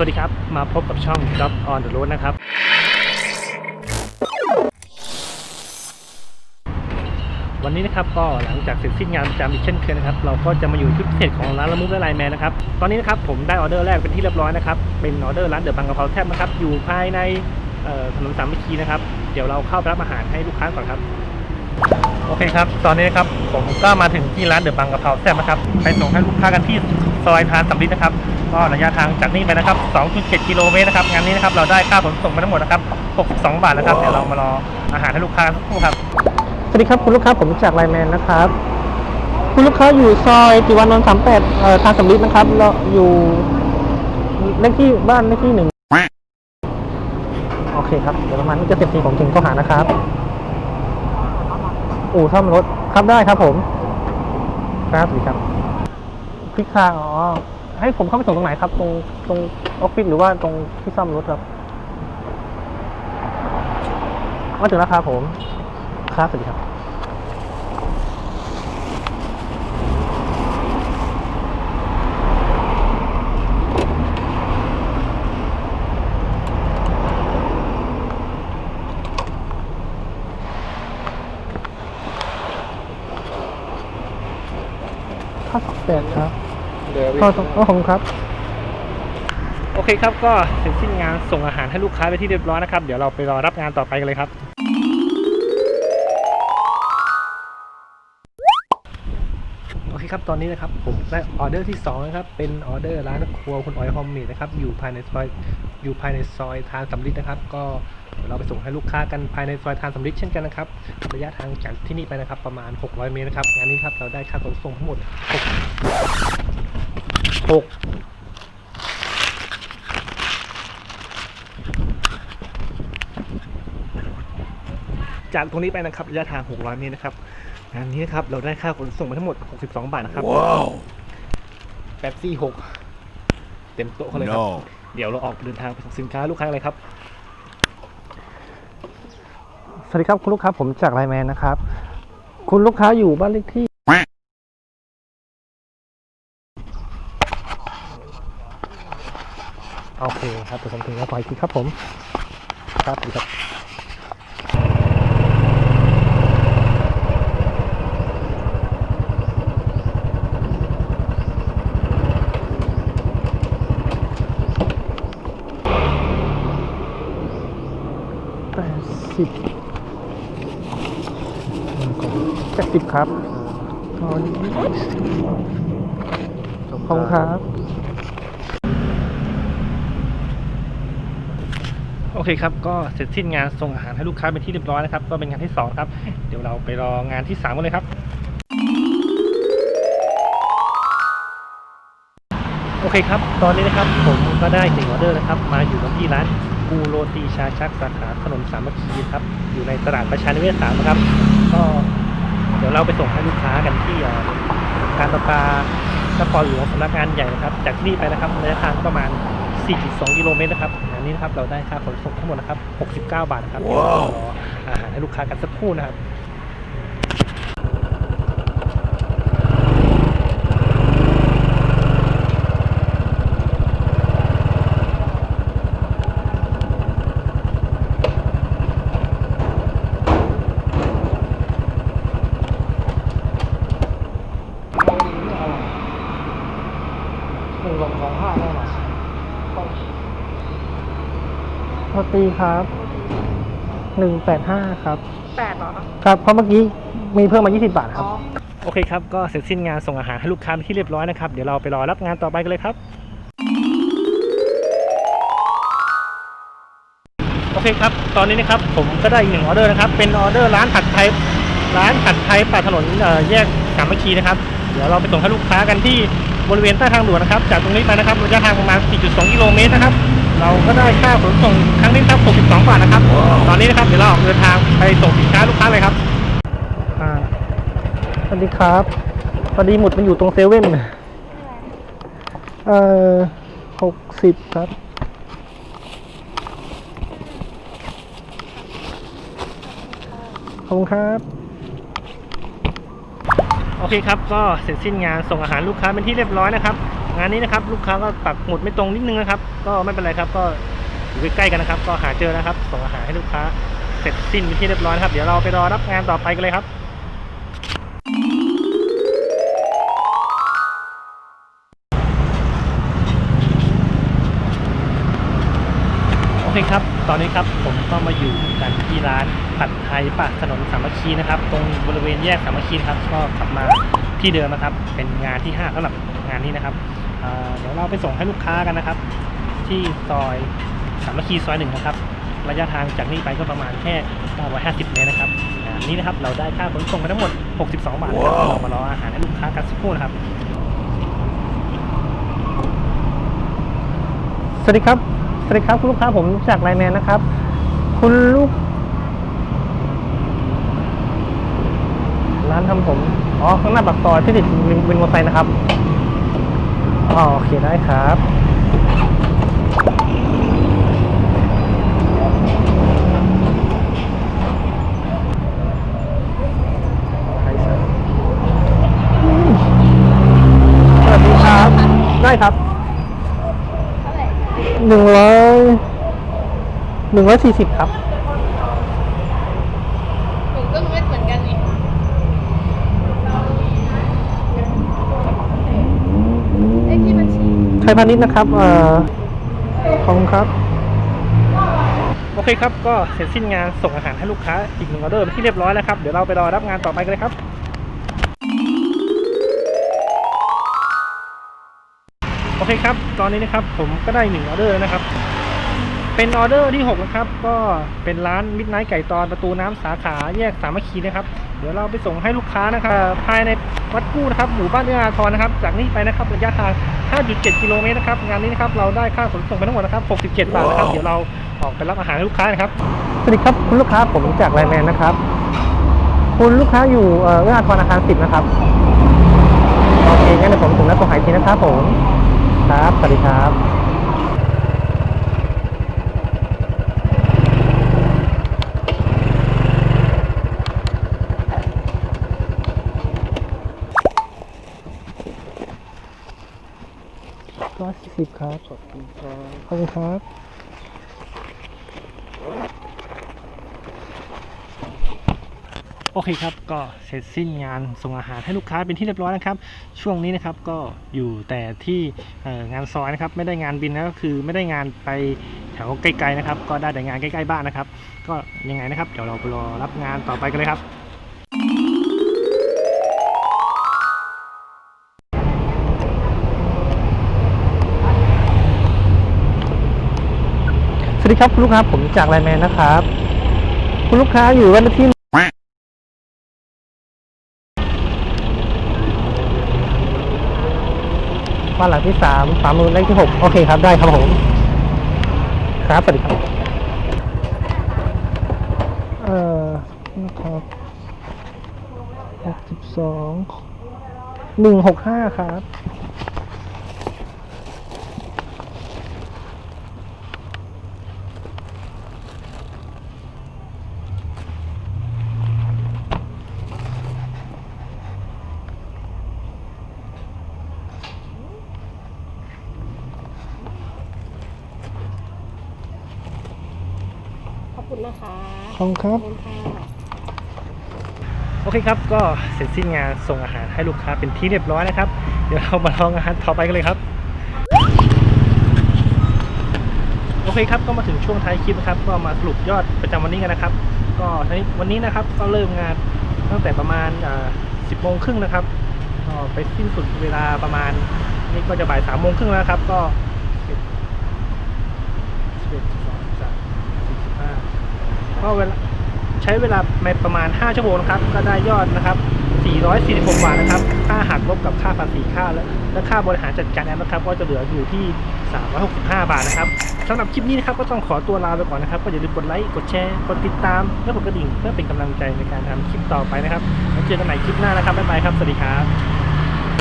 สวัสดีครับ มาพบกับช่อง Job on the road นะครับ วันนี้นะครับก็หลังจากเสร็จสิ้นงานประจำอีกเช่นเคยนะครับ เราก็จะมาอยู่ที่พิเศษของร้านละมุกและไลแมนนะครับ ตอนนี้นะครับผมได้ออเดอร์แรกเป็นที่เรียบร้อยนะครับ เป็นออเดอร์ร้านเดอะบังกะเพราแทบนะครับ อยู่ภายในถนนสามมิตรีนะครับ เดี๋ยวเราเข้าไปรับอาหารให้ลูกค้าก่อนครับ โอเคครับ ตอนนี้นะครับผมก็มาถึงที่ร้านเดอะบังกะเพราแซ่บนะครับไปส่งให้ลูกค้ากันที่ซอยทานสำลิดนะครับ ก็ระยะทางจากนี่ไปนะครับ 2.7 กิโลเมตรนะครับ งานนี้นะครับเราได้ค่าขนส่งไปทั้งหมดนะครับ 62 บาทนะครับ เดี๋ยวเรามารออาหารให้ลูกค้ากันสักครู่ครับ สวัสดีครับคุณลูกค้าผมจากไลแมนนะครับ คุณลูกค้าอยู่ซอยติวานนท์สามแปดเอ่อทางสำลิดนะครับ เราอยู่เลขที่บ้านเลขที่หนึ่งโอเคครับ เดี๋ยวประมาณนี้จะเสร็จทีผมถึงเข้าหานะครับ อู่ซ่อมรถครับได้ครับผมครับสวัสดีครับพลิกทางอ๋อให้ผมเข้าไปส่งตรงไหนครับ ตรงตรงออฟฟิศหรือว่าตรงที่ซ่อมรถครับมาถึงแล้วครับผม ครับสวัสดีครับ ข้าวสอง แปดครับข้าวสองข้าวของครับ โอเคครับ ก็เสร็จสิ้นงานส่งอาหารให้ลูกค้าไปที่เรียบร้อยนะครับ เดี๋ยวเราไปรอรับงานต่อไปกันเลยครับ โอเคครับ ตอนนี้นะครับ ผมได้ออเดอร์ที่2นะครับ เป็นออเดอร์ร้านครัวคุณออยฮอมมีนะครับ อยู่ภายในซอย อยู่ภายในซอยทานสำลิดนะครับ ก็ เดี๋ยวเราไปส่งให้ลูกค้ากันภายในซอยทานสำลิดเช่นกันนะครับ ระยะทางจากที่นี่ไปนะครับ ประมาณ 600 เมตรนะครับ งานนี้ครับเราได้ค่าขนส่งทั้งหมด6 6จากตรงนี้ไปนะครับระยะทาง 600 เมตรนะครับงานนี้นะครับเราได้ค่าขนส่งไปทั้งหมด 62 บาทนะครับว้าวแป๊บซี่6เต็มโต๊ะเขาเลยครับ no เดี๋ยวเราออกเดินทางไปส่งสินค้าลูกค้าเลยครับ สวัสดีครับคุณลูกค้าผมจากไลแมนนะครับ คุณลูกค้าอยู่บ้านเลขที่โอเคครับเดี๋ยวผมถึงแล้วขออีกทีครับผม ครับดีครับแปดสิบ แปดสิบครับตอนนี้ขอบคุณครับ โอเคครับ ก็เสร็จสิ้นงานส่งอาหารให้ลูกค้าเป็นที่เรียบร้อยนะครับ ก็เป็นงานที่สองครับ เดี๋ยวเราไปรองานที่สามกันเลยครับ โอเคครับ ตอนนี้นะครับ ผมก็ได้หนึ่งออเดอร์นะครับ มาอยู่กันที่ร้านกูโรตีชาชักสาขาถนนสามัคคีครับ อยู่ในตลาดประชานิเวศสามนะครับ ก็เดี๋ยวเราไปส่งให้ลูกค้ากันที่เอ่อการประปานครหลวงสำนักงานใหญ่นะครับ จากที่นี่ไปนะครับระยะทางประมาณ 4.2 กิโลเมตรนะครับอันนี้นะครับเราได้ค่าขนส่งทั้งหมดนะครับ 69 บาทนะครับเดี๋ยวเรารออาหารให้ลูกค้ากันสักครู่นะครับ หนึ่งสองห้าได้ไหมโทษตีครับหนึ่งแปดห้าครับ แปดเหรอ ครับ เพราะเมื่อกี้มีเพิ่มมา 20 บาทครับอโอเคครับ ก็เสร็จสิ้นงานส่งอาหารให้ลูกค้าเป็นที่เรียบร้อยนะครับ เดี๋ยวเราไปรอรับงานต่อไปกันเลยครับ โอเคครับ ตอนนี้นะครับผมก็ได้อีกหนึ่งออเดอร์นะครับ เป็นออเดอร์ร้านผัดไทย ร้านผัดไทยปากถนนเอ่อแยกสามัคคีนะครับ เดี๋ยวเราไปส่งให้ลูกค้ากันที่ บริเวณใต้ทางด่วนนะครับ จากตรงนี้ไปนะครับระยะทางประมาณ 4.2 กิโลเมตรนะครับ เราก็ได้ค่าขนส่งครั้งนี้ครับ 62 บาทนะครับ ตอนนี้นะครับเดี๋ยวเราออกเดินทางไปส่งสินค้าลูกค้าเลยครับสวัสดีครับพอดีหมุดมันอยู่ตรงเซเว่นเอ่อหกสิบครับขอบคุณครับ โอเคครับก็เสร็จสิ้นงานส่งอาหารลูกค้าเป็นที่เรียบร้อยนะครับ งานนี้นะครับลูกค้าก็ปักหมุดไม่ตรงนิดนึงนะครับ ก็ไม่เป็นไรครับก็อยู่ใกล้ๆกันนะครับ ก็หาเจอนะครับ ส่งอาหารให้ลูกค้าเสร็จสิ้นเป็นที่เรียบร้อยนะครับ เดี๋ยวเราไปรอรับงานต่อไปกันเลยครับ ตอนนี้ครับผมก็มาอยู่กันที่ร้านผัดไทยปากถนนสามัคคีนะครับ ตรงบริเวณแยกสามัคคีนะครับก็ขับมาที่เดิมนะครับ เป็นงานที่5สำหรับงานนี้นะครับเอ่อเดี๋ยวเราไปส่งให้ลูกค้ากันนะครับ ที่ซอยสามัคคีซอยหนึ่งนะครับ ระยะทางจากนี้ไปก็ประมาณแค่950เมตรนะครับงานนี้นะครับเราได้ค่าขนส่งไปทั้งหมด 62 บาทนะครับเรามารออาหารให้ลูกค้ากันสักครู่นะครับ สวัสดีครับ สวัสดีครับคุณลูกค้าผมจากไลน์แมนนะครับ คุณลูก ร้านทำผม อ๋อ ข้างหน้าปากซอยที่ติดวินมอเตอร์ไซค์นะครับอ๋อโอเคได้ครับสวัสดีครับ ได้ครับเท่าไหร่หนึ่งร้อย หนึ่งร้อยสี่สิบครับ ผมก็ไม่เหมือนกันนี่เลขที่บัญชีไทยพาณิชย์นะครับเอ่อขอบคุณครับ โอเคครับ ก็เสร็จสิ้นงานส่งอาหารให้ลูกค้าอีกหนึ่งออเดอร์เป็นที่เรียบร้อยแล้วครับ เดี๋ยวเราไปรอรับงานต่อไปกันเลยครับ โอเคครับ ตอนนี้นะครับผมก็ได้หนึ่งออเดอร์แล้วนะครับ เป็นออเดอร์ที่6นะครับ ก็เป็นร้านมิดไนท์ไก่ตอนประตูน้ำสาขาแยกสามัคคีนะครับ เดี๋ยวเราไปส่งให้ลูกค้านะครับ ภายในวัดกู้นะครับหมู่บ้านเอื้ออาทรนะครับ จากนี้ไปนะครับระยะทาง 5.7 กิโลเมตรนะครับ งานนี้นะครับเราได้ค่าขนส่งไปทั้งหมดนะครับ 67 บาทนะครับ เดี๋ยวเราออกไปรับอาหารให้ลูกค้านะครับ สวัสดีครับคุณลูกค้าผมจากไลน์แมนนะครับ คุณลูกค้าอยู่เอื้ออาทรอาคาร10นะครับ โอเคงั้นเดี๋ยวผมถึงแล้วส่งหายทีนะครับผม ครับ สวัสดีครับ ร้อยสี่สิบครับ ขอบคุณครับขอบคุณครับโอเคครับก็เสร็จสิ้นงานส่งอาหารให้ลูกค้าเป็นที่เรียบร้อยนะครับ ช่วงนี้นะครับก็อยู่แต่ที่เอ่องานซอยนะครับ ไม่ได้งานบินนะก็คือไม่ได้งานไปแถวไกลๆนะครับ ก็ได้แต่งานใกล้ๆบ้านนะครับ ก็ยังไงนะครับเดี๋ยวเราไปรอรับงานต่อไปกันเลยครับ วัสดีครับคุณลูกค้าผมจากไลแมนนะครับ คุณลูกค้าอยู่วันที่บ้านหลังที่สามสามมือเลขที่หกโอเคครับได้ครับผม ครับสวัสดีครับ เอ่อนะครับหกสิบสองหนึ่งหกห้าครับ คุณนะคะขอบคุณครับ ขอบคุณค่ะโอเคครับ ก็เสร็จสิ้นงานส่งอาหารให้ลูกค้าเป็นที่เรียบร้อยนะครับ เดี๋ยวเรามาลองอาหารต่อไปกันเลยครับ โอเคครับ ก็มาถึงช่วงท้ายคลิปนะครับ ก็มาสรุปยอดประจำวันนี้กันนะครับ ก็วันนี้นะครับก็เริ่มงานตั้งแต่ประมาณสิบโมงครึ่งนะครับ ก็ไปสิ้นสุดเวลาประมาณ นี่ก็จะบ่ายสามโมงครึ่งแล้วนะครับ ก็สิบสิบเอ็ดสิบสองสิบสามสิบสิบห้า ก็เวลาใช้เวลาไปประมาณ 5 ชั่วโมงนะครับ ก็ได้ยอดนะครับ 446 บาทนะครับ ค่าหักลบกับค่าภาษีค่าและและค่าบริหารจัดการแอปนะครับ ก็จะเหลืออยู่ที่ 365 บาทนะครับสำหรับคลิปนี้นะครับก็ต้องขอตัวลาไปก่อนนะครับ ก็อย่าลืมกดไลค์ กดแชร์ กดติดตาม และกดกระดิ่งเพื่อเป็นกำลังใจในการทำคลิปต่อไปนะครับแล้วเจอกันใหม่คลิปหน้านะครับบ๊ายบายครับ สวัสดีครับ